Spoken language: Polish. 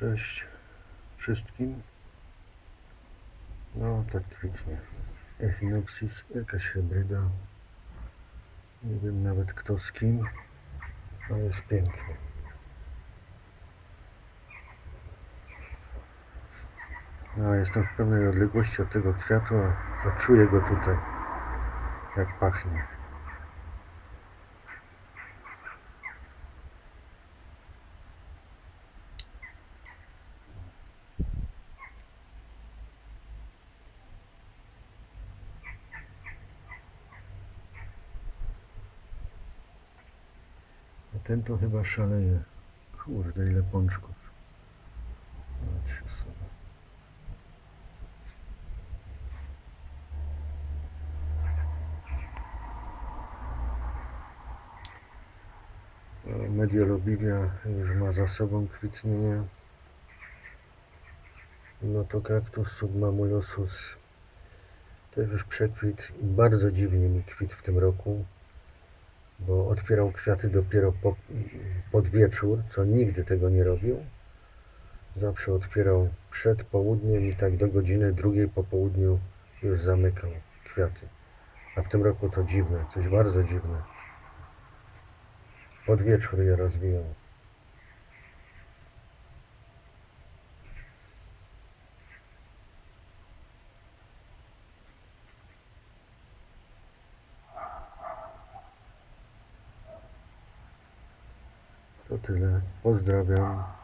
Cześć wszystkim. No tak kwitnie. Echinopsis, jakaś hybryda. Nie wiem nawet kto z kim, ale jest pięknie. No, jestem w pewnej odległości od tego kwiatu, a, a czuję go tutaj, jak pachnie. Ten to chyba szaleje. Kurde, ile pączków. Patrzcie sobie. Mediolobivia już ma za sobą kwitnienie. No to kaktus submamulosus też już przekwit bardzo dziwnie mi kwit w tym roku, bo otwierał kwiaty dopiero po, pod wieczór, co nigdy tego nie robił. Zawsze otwierał przed południem i tak do godziny drugiej po południu już zamykał kwiaty. A w tym roku to dziwne, coś bardzo dziwne. Pod wieczór je rozwijał. To tyle. Pozdrawiam.